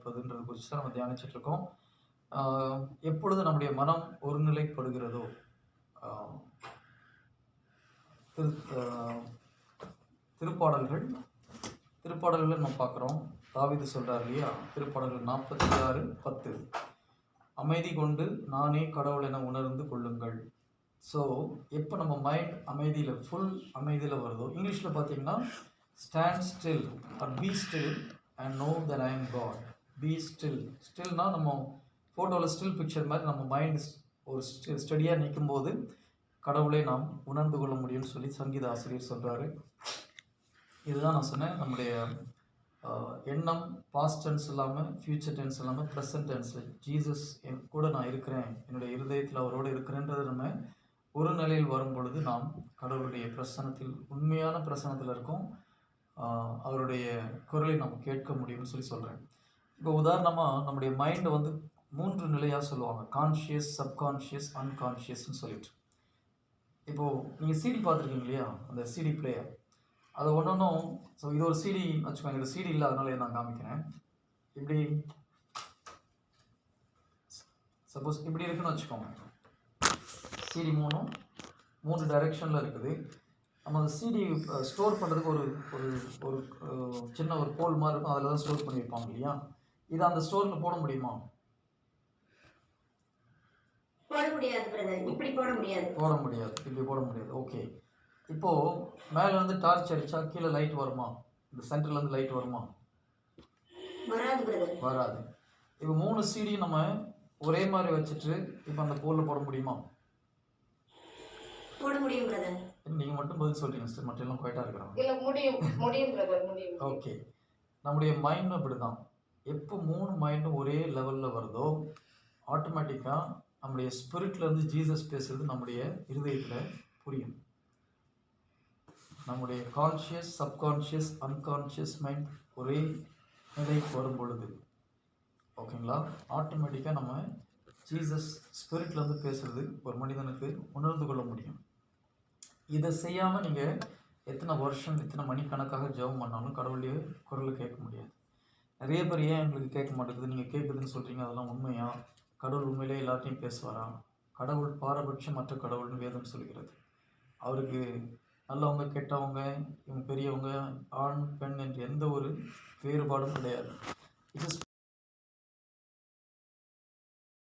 இருப்பதுன்றது குறித்து தான் நம்ம தியானிச்சுட்டு இருக்கோம் எப்பொழுது நம்முடைய மனம் ஒருநிலைப்படுகிறதோ திரு திருப்பாடல்கள் திருப்பாடல்கள் நம்ம பார்க்குறோம். தாவிது சொல்றார் இல்லையா? திருப்பாடல்கள் நாற்பத்தி ஆறு பத்து. அமைதி கொண்டு நானே கடவுள் என உணர்ந்து கொள்ளுங்கள். ஸோ எப்போ நம்ம மைண்ட் அமைதியில் ஃபுல் அமைதியில் வருதோ இங்கிலீஷில் பார்த்தீங்கன்னா stand still or be still and know that I am God be still ஸ்டில்னால் நம்ம ஃபோட்டோவில் ஸ்டில் பிக்சர் மாதிரி நம்ம மைண்ட் ஒரு ஸ்டடியாக நிற்கும்போது கடவுளை நாம் உணர்ந்து கொள்ள முடியும்னு சொல்லி சங்கீத ஆசிரியர் சொல்கிறாரு இதுதான் நான் சொன்னேன். நம்முடைய எண்ணம் பாஸ்ட் டென்ஸ் இல்லாமல் ஃப்யூச்சர் டென்ஸ் இல்லாமல் ப்ரெசன்ட் டென்ஸில் ஜீசஸ் என் கூட நான் இருக்கிறேன். என்னுடைய இருதயத்தில் அவரோடு இருக்கிறேன்றது நம்ம ஒரு நிலையில் வரும் பொழுது நாம் கடவுளுடைய பிரசனத்தில் உண்மையான பிரசனத்தில் இருக்கும். அவருடைய குரலை நாம் கேட்க முடியும்னு சொல்லி சொல்கிறேன் இப்போ உதாரணமாக நம்முடைய மைண்டை வந்து மூன்று நிலையாக சொல்லுவாங்க. கான்ஷியஸ் சப்கான்ஷியஸ் அன்கான்ஷியஸ்னு சொல்லிட்டு. இப்போது நீங்கள் சிடி பார்த்துருக்கீங்க இல்லையா? அந்த சிடி பிளேயர் அது ஒன்றும் ஸோ இது ஒரு சிடி வச்சுக்கோங்க. இது சிடி இல்லை அதனால நான் காமிக்கிறேன். இப்படி சப்போஸ் இப்படி இருக்குன்னு வச்சுக்கோங்க. சிடி மூணும் மூணு டைரெக்ஷனில் இருக்குது. நம்ம அந்த சிடி ஸ்டோர் பண்ணுறதுக்கு ஒரு ஒரு ஒரு சின்ன ஒரு கோல் மாதிரி இருக்கும். அதில் தான் ஸ்டோர் பண்ணி வைப்பாங்க இல்லையா? இதை அந்த ஸ்டோரில் போட முடியுமா? போட முடியாது பிரதர் இப்படி போட முடியாது. போட முடியாது. இப்படி போட முடியாது. ஓகே இப்போது மேலே இருந்து டார்ச் அடித்தா கீழே லைட் வருமா? இந்த சென்டர்லேருந்து லைட் வருமா? வராது பிரதர் வராது. இப்போ மூணு சீடி நம்ம ஒரே மாதிரி வச்சுட்டு இப்போ அந்த போலில் போட முடியுமா? போட முடியும் பிரதர் நீங்கள் மட்டும் பதில் சொல்கிறீங்க சிஸ்டர் மட்டும் எல்லாம் குவைட்டாக இருக்கிறாங்க. இல்ல முடியும். முடியும் பிரதர் முடியும். ஓகே நம்முடைய மைண்டும் அப்படி தான். எப்போ மூணு மைண்டும் ஒரே லெவலில் வருதோ ஆட்டோமேட்டிக்காக நம்முடைய ஸ்பிரிட்லேருந்து ஜீசஸ் பேசுகிறது நம்முடைய இருதயத்தில் புரியும். நம்முடைய கான்ஷியஸ் சப்கான்ஷியஸ் அன்கான்ஷியஸ் மைண்ட் ஒரே நிலைக்கு வரும் பொழுது ஓகேங்களா ஆட்டோமேட்டிக்காக நம்ம ஜீசஸ் ஸ்பிரிட்லேருந்து பேசுகிறது ஒரு மனிதனுக்கு உணர்ந்து கொள்ள முடியும். இதை செய்யாமல் நீங்கள் எத்தனை வருஷம் எத்தனை மணிக்கணக்காக ஜெபம் பண்ணாலும் கடவுளுடைய குரலை கேட்க முடியாது. நிறைய பேர் ஏன் எங்களுக்கு கேட்க மாட்டேங்குது? நீங்கள் கேட்குதுன்னு சொல்கிறீங்க அதெல்லாம் உண்மையா? கடவுள் உண்மையிலே எல்லாத்தையும் பேசுவாரா? கடவுள் பாரபட்சம் மற்ற கடவுள்னு வேதம் சொல்கிறது. அவருக்கு நல்லவங்க கெட்டவங்க இவங்க பெரியவங்க ஆண் பெண் என்று எந்த ஒரு வேறுபாடும் கிடையாது. It is